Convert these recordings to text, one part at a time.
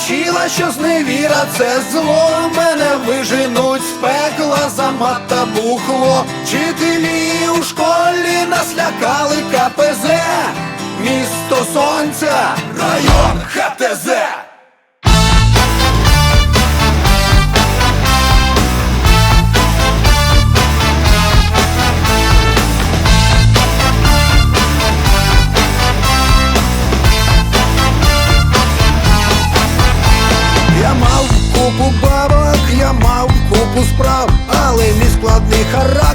навчила, що зневіра це зло. Мене виженуть з пекла за мат бухло. Вчителі у школі нас лякали КПЗ. Місто сонця, район ХТЗ. Справ, але мій складний характер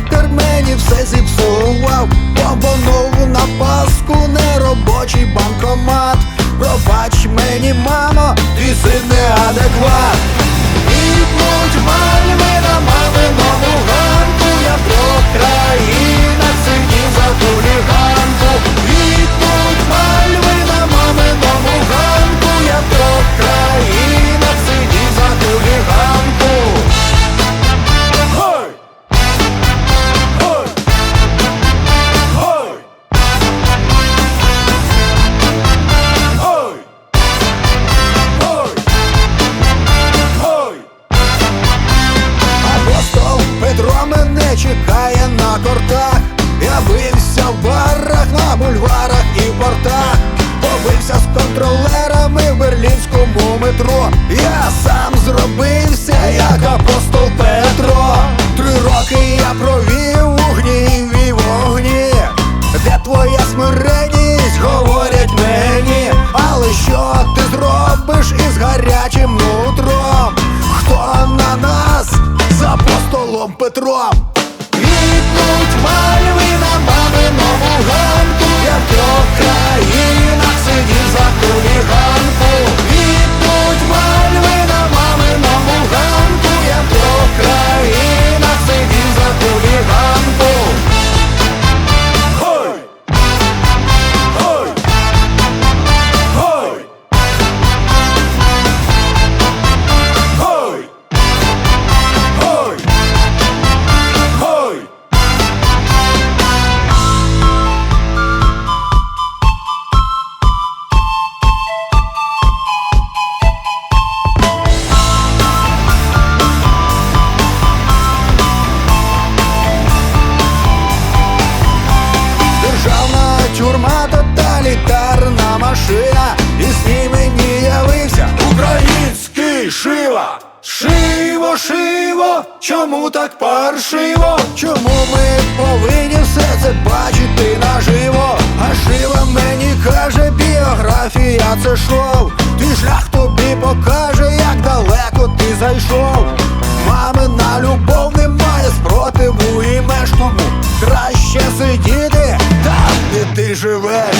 чекає на кортах. Я бився в барах, на бульварах і в портах. Побився з контролерами в берлінському метро. Я сам зробився, як апостол Петро. Три роки я провів у гніві вогні. Де твоя смиренність, говорять мені, але що ти зробиш із гарячим нутром? Хто на нас Петром? Ідуть мальви на маминому ганку, я в трьох країнах сидів за хуліганку. Шива. Шиво, шиво, чому так паршиво? Чому ми повинні все це бачити наживо? А шива мені каже, біографія це шоу. Ти шлях тобі покаже, як далеко ти зайшов. Мамина любов немає спротиву і меж Краще сидіти там, де ти живеш